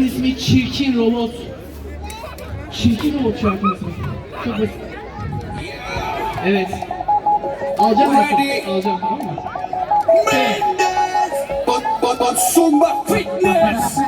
İsmi Çirkin Robot. Çirkin Robot şarkısı. Çok basit. Evet. Alacağım mı? Alacağım tamam mı? Mendes! But, but, but, Sumba Fitness!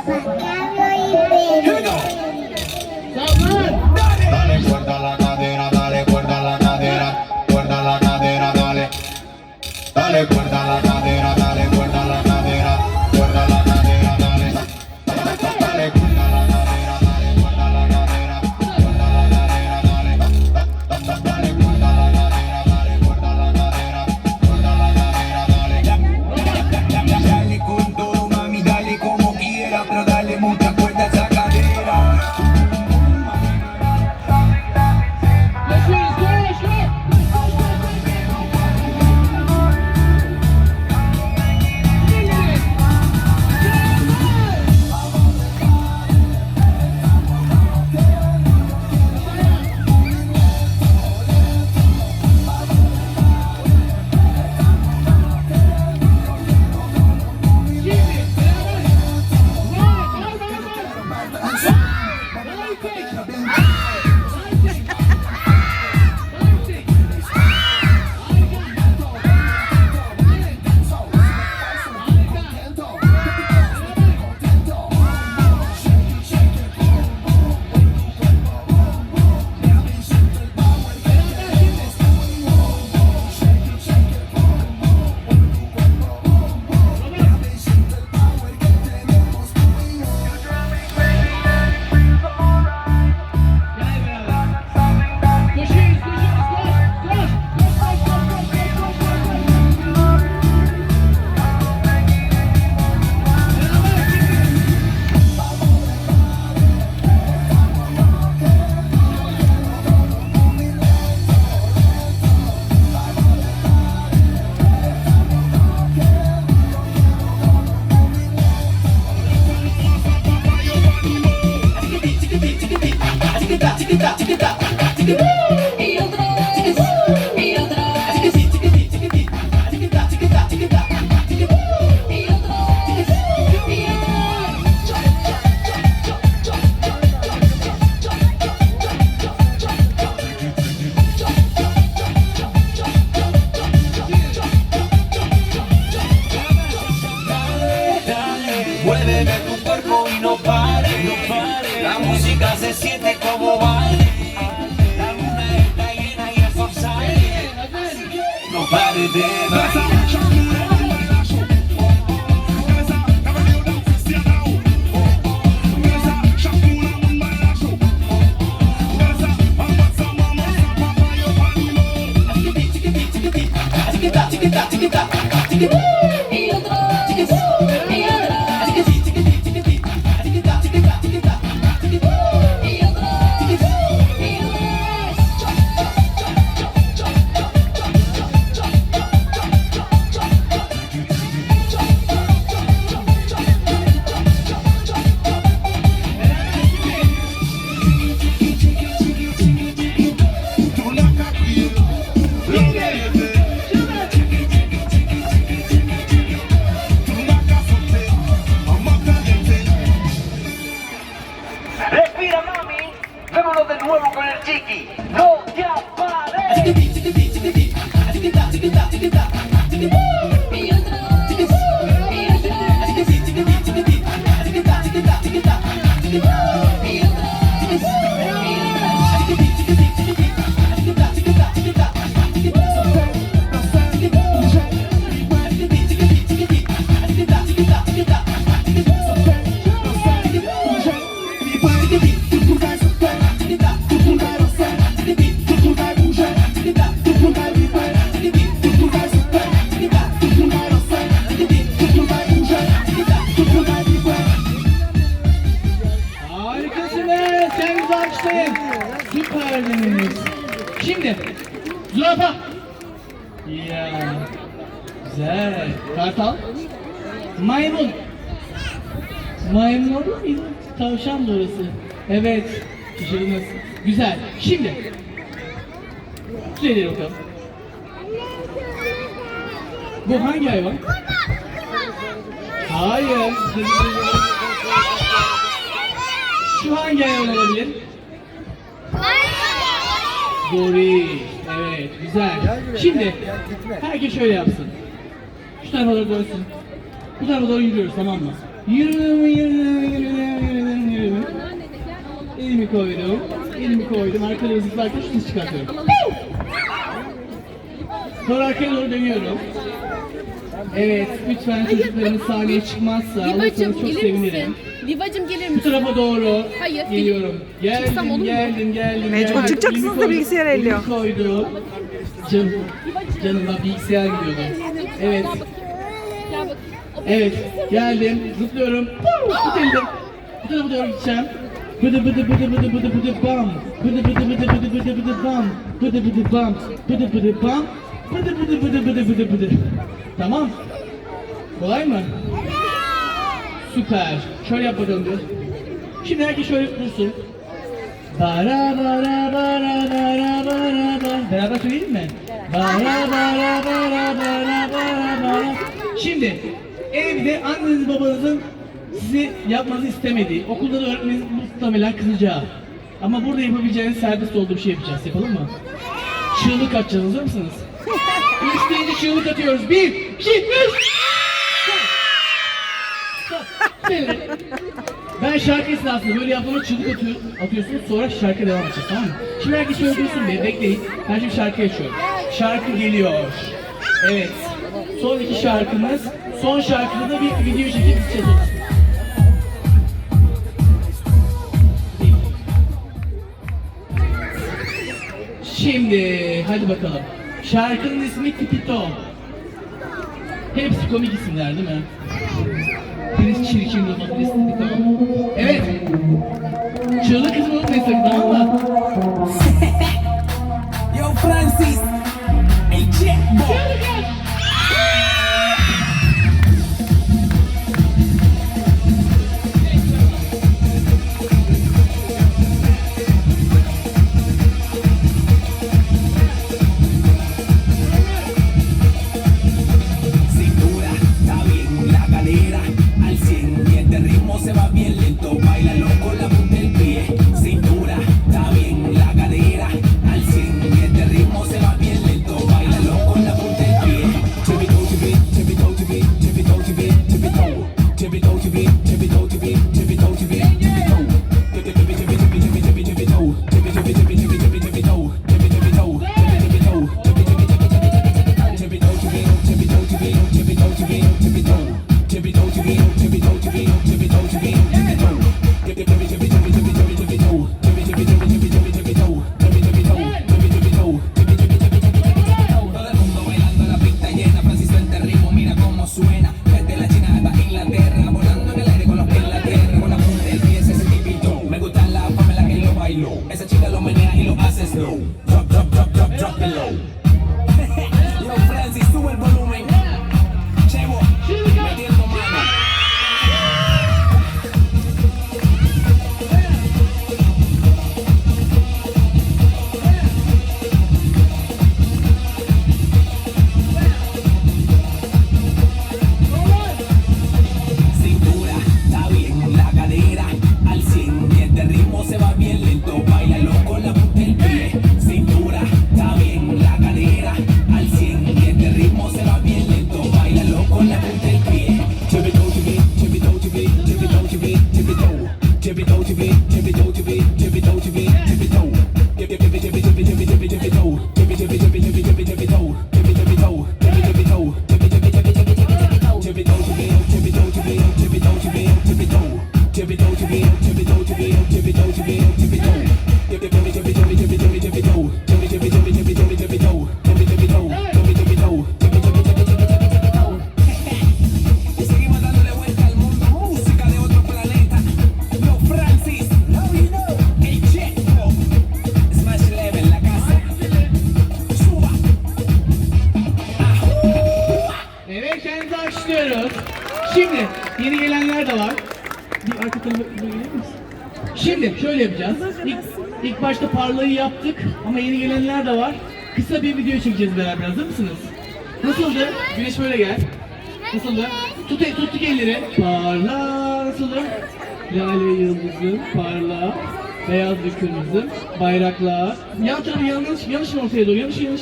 Big Yeah. you. no te apares. Kartal. Maymun. Maymun olur muydu? Tavşan da orası. Evet. Şaşırdınız. Güzel. Şimdi. Süreleri bakalım. Bu hangi hayvan? Hayır. Şu hangi hayvan olabilir? Goril. Evet, güzel. Şimdi herkes şöyle yapsın. Şu tarafa doğru dönsün. Bu tarafa doğru yürüyoruz tamam mı? Yürüdüm, yürüdüm, yürüdüm, yürüdüm, yürüdüm. Elimi koydum. Elimi koydum. Arkadan zıplarken şu ses çıkartıyorum. Sonra arkaya doğru dönüyorum. Evet, lütfen çocuklarımız sahneye çıkmazsa Livacım alırsanız çok gelir sevinirim. misin? Livacım gelir Bu misin? tarafa doğru Hayır, geliyorum. Çıksam olur Geldim, mu? geldim, geldim. Mecbur geldim. çıkacaksınız Elimi da koydum, bilgisayar elimi elliyor. koydum. Canım, canımdan bilgisayar gidiyordu. Evet. Evet. Geldim, zıplıyorum. Bu tarafa doğru gideceğim. Bıdı bıdı bıdı bıdı bıdı bıdı bam. Bıdı bıdı bıdı bıdı bıdı bıdı bam. Bıdı bıdı bam. Bıdı bıdı bam. Bıdı bıdı bıdı bıdı bıdı bıdı. Tamam. Kolay mı? Süper. Şöyle yap bakalım bir. Şimdi herkes şöyle dursun. Bara bara bara bara bara bara. Beraber söyleyelim mi? Bara bara bara bara bara bara. Şimdi evde anneniz babanızın sizi yapmanızı istemediği, okulda da öğretmeniniz muhtemelen kızacağı. Ama burada yapabileceğiniz serbest olduğu bir şey yapacağız. Yapalım mı? Çığlık atacağız. Hazır mısınız? Üç deyince çığlık atıyoruz. Bir, iki, üç. Ben şarkı esnasında böyle yaptığımda çığlık atıyor, atıyorsunuz sonra şarkı devam edeceğiz tamam mı? Şimdi herkes şöyle dursun bir bekleyin. Ben şimdi şarkı açıyorum. Şarkı geliyor. Evet. Son iki şarkımız. Son şarkıda da bir video çekip gideceğiz. Şimdi hadi bakalım. Şarkının ismi Tipito. Hepsi komik isimler değil mi? Birisi çirkin Roma, birisi Tipito. Evet. Çığlık kızını unutmayın sakın tamam mı? Yo, Francis. El Chepo. Cintura, jibby jibby jibby jibby Şimdi şöyle yapacağız. İlk, ilk başta parlayı yaptık ama yeni gelenler de var. Kısa bir video çekeceğiz beraber. Hazır mısınız? Nasıldı? Güneş böyle gel. Nasıldı? Tut, tuttuk elleri. Parla. Nasıldı? lale yıldızım, parlak, beyaz ve kırmızı, bayraklar. Yan tarafı yanlış, yanlış mı ortaya doğru? Yanlış, yanlış.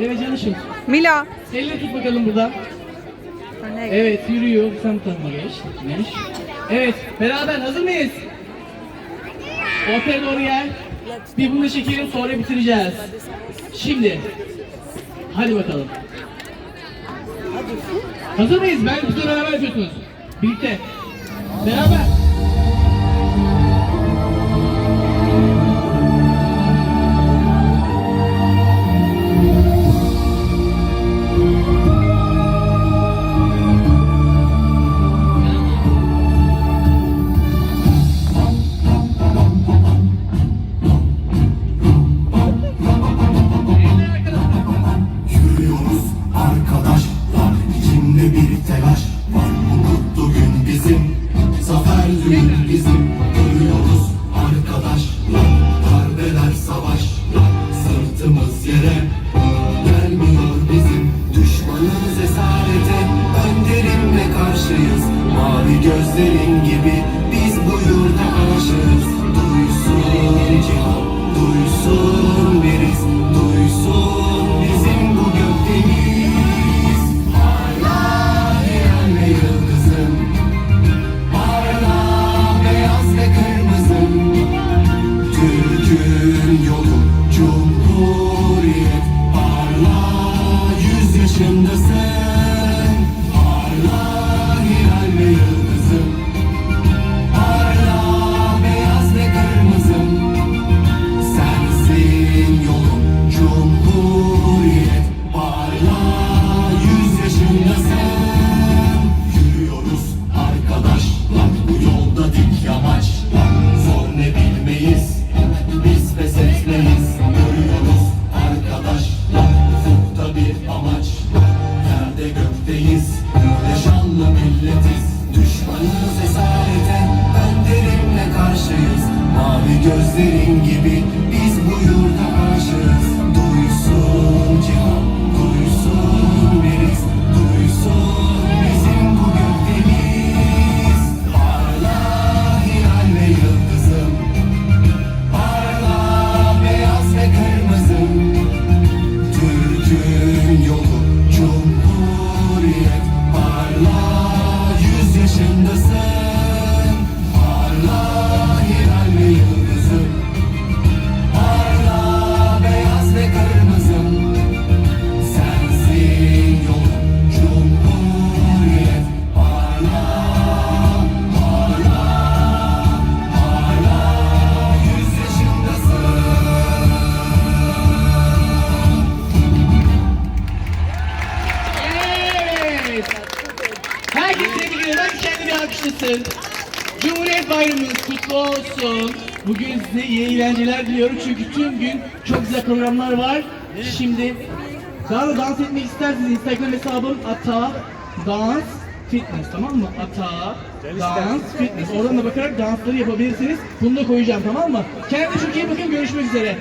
Evet, yanlışım. Mila. Elle tut bakalım burada. Evet, yürüyor. Sen geç. Geç. Evet, beraber hazır mıyız? Ortaya doğru gel. Bir bunu çekelim sonra bitireceğiz. Şimdi. Hadi bakalım. Hazır mıyız? Ben biz de beraber yapıyorsunuz. Birlikte. Beraber. Alkışlasın. Cumhuriyet Bayramınız kutlu olsun. Bugün size iyi eğlenceler diliyorum çünkü tüm gün çok güzel programlar var. Şimdi daha da dans etmek isterseniz Instagram hesabım ata dans fitness tamam mı? Ata dans fitness. Oradan da bakarak dansları yapabilirsiniz. Bunu da koyacağım tamam mı? Kendinize çok iyi bakın. Görüşmek üzere.